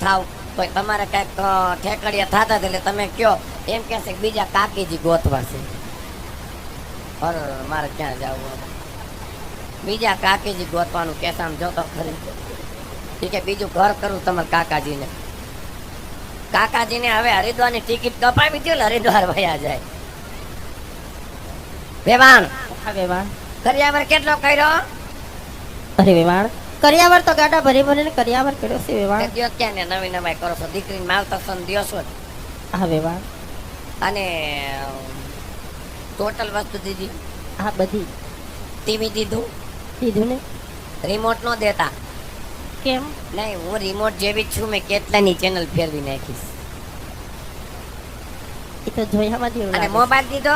થાવ. તો તમારે કંઈક ઠેકડીયા થતા એટલે તમે કયો. એમ કહેશે બીજા કાકીજી ગોતવા છે. મારે ક્યાં જવું બીજા કાકીજી ગોતવાનું કેસામ જોતો ખરી. ઠીક કે બીજું ઘર કરું તમારા કાકાજીને. કાકાજીને હવે હરિદ્વારની ટિકિટ કપાવી દો હરિદ્વાર વયા જાય. વેવાણ. વેવાણ. કરિયાવર કેટલો કર્યો? અરે વેવાણ. કરિયાવર તો ગાડા ભરી ભરીને કરિયાવર કર્યો છે વેવાણ. તે દ્યો ક્યાં ને નવી નવાઈ કરો છો? દીકરીને માવતા સન દિયો છો હા વેવાણ. અને ટોટલ વસ્તુ દીધી? હા બધી. ટીવી દીધું? દીધું ને? રિમોટ નો દેતા? કેમ? નહીં હું રિમોટ જેવી જ છું મેં કેટલાની ચેનલ ફેરવી નાખીશ એ તો જેવું અને મોબાઈલ દીધો?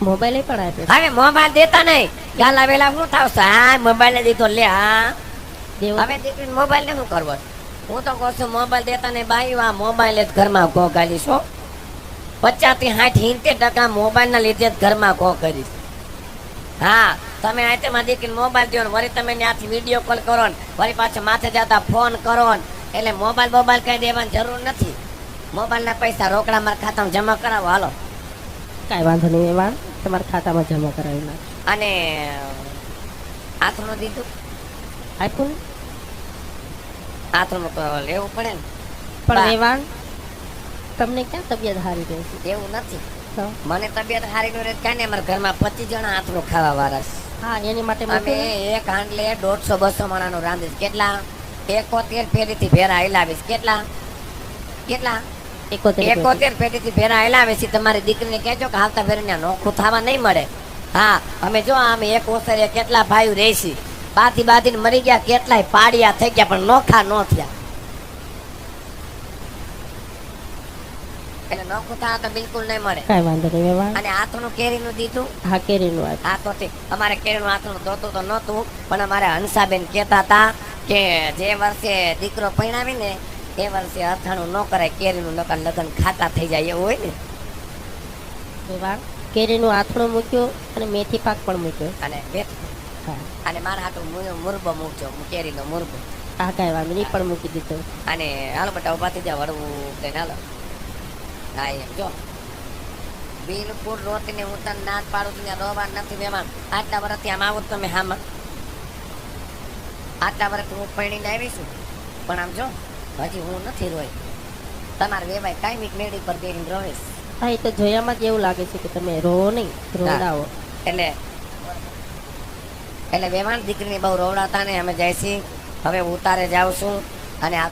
મોબાઈલ પણ આપ્યો હવે મોબાઈલ દેતા નહીં. ગાલ આવેલા શું થાવશે? હા મોબાઈલ દીધો લે હા હવે દીકરી મોબાઈલ ને શું કરવો? હું તો કહું છું મોબાઈલ દેતા નહીં. બાઈ આ મોબાઈલ જ ઘરમાં ઘો ગાલીશ હો. પચાસથી સાઠ હિંતેર ટકા મોબાઈલ ના લીધે જ ઘરમાં ગો કરીશ. હા તમે આજે માં દીકરી મોબાઈલ દો ને વળી તમે ત્યાંથી વીડિયો કોલ કરો ને વળી પાછા માથે જતા ફોન કરો ને એટલે મોબાઈલ મોબાઈલ કઈ દેવાની જરૂર નથી. મોબાઈલ ના પૈસા રોકડા મારા ખાતામાં જમા કરાવો હાલો. કાંઈ વાંધો નહીં એવા તમારા ખાતામાં જમા કરાવી નાખ અને આથરું દીધું? આપ્યું? ને તો લેવું પડે ને. પણ એવા તમને ક્યાં તબિયત સારી રહે છે? એવું નથી. મને તબિયત સારી ન રહે ને નહીં અમારા ઘરમાં પચીસ જણા આથરું ખાવા વાળા. હા એની માટે અમે એક હાંડલે દોઢસો બસો માણાનું રાંધીશ કેટલા? એકોતેર ફેરીથી ભેરા હિલાવીશ કેટલા? કેટલા? એકોતેર. એકોતેર ભેરા હેલાવે છે તમારી દીકરીને કહેજો કે હાલતા ફેરીને નોખું થવા નહીં મળે. હા અમે જો આમ એક ઓસરે કેટલા ભાઈઓ રહેશી. બાથી બાથીને મરી ગયા કેટલાય પાડિયા થઈ ગયા પણ નોખા નો થયા. એટલે નોખું થવા તો બિલકુલ નહીં મળે. કાંઈ વાંધો નહીં વેવાણ. અને આથનું કેરીનું દીધું? હા કેરીનું આ તો. અમારે કેરીનું આથણું દોતું તો નહોતું પણ અમારે હંસાબેન કહેતા હતા કે જે વર્ષે દીકરો પરણાવે ને એ વર્ષે અથાણું ન કરાય કેરીનું નકર લગ્ન ખાતા થઈ જાય એવું હોય ને. વાહ. કેરીનું આથણું મૂક્યું અને મેથી પાક પણ મૂક્યો. અને અને મારા હાટું મુરબો મૂકજો કેરીનો મુરબો. હા કાંઈ વાંધો નહીં પણ મૂકી દીધું. અને હાલો બટા ઊભા થઈ જાય વળવું કઈ હાલો. હા એમ જો. બિલકુલ રોતીને હું તને ના પાડું છું રોવા નથી મહેમાન આટલા વર્ષથી આમ આવો તમે હામાં. આટલા વર્ષ હું પૈણીને આવીશું. પણ આમ જો. હજી હું નથી રોય તમારે વેવાય કાયમિક મેળી પર બેહીને રોઈશ હા એ તો જોયામાં જ એવું લાગે છે કે તમે રો નહીં રોડાવો. એટલે એટલે વેવાણ દીકરીને બહુ રોવડાતા ને અમે જઈશી હવે ઉતારે જાઉં છું અને